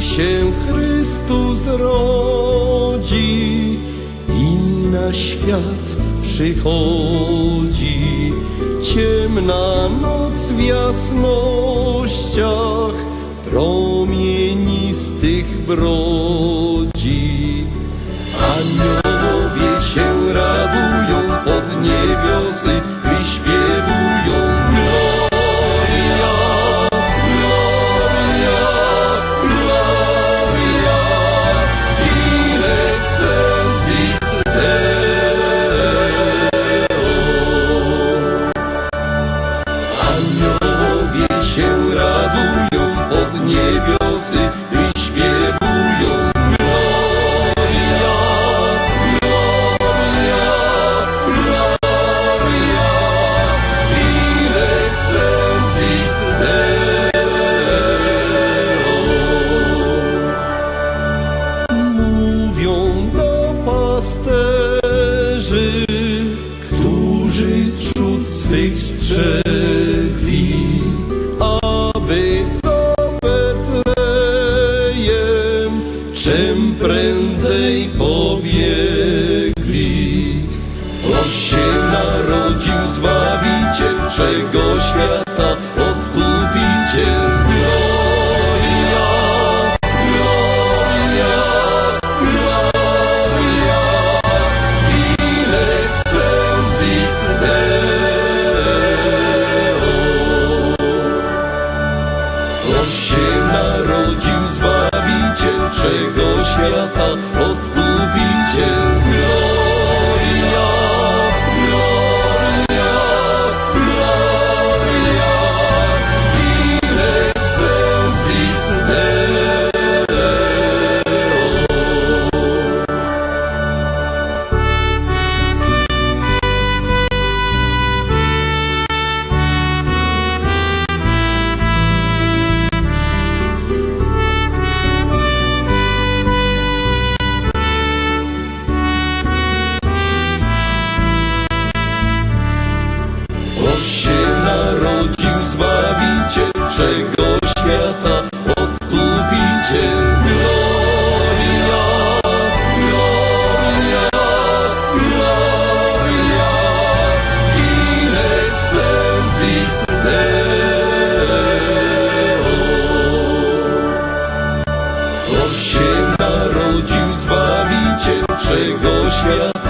się Chrystus rodzi i na świat przychodzi. Ciemna noc w jasnościach brodzi. Anioł see. Krishna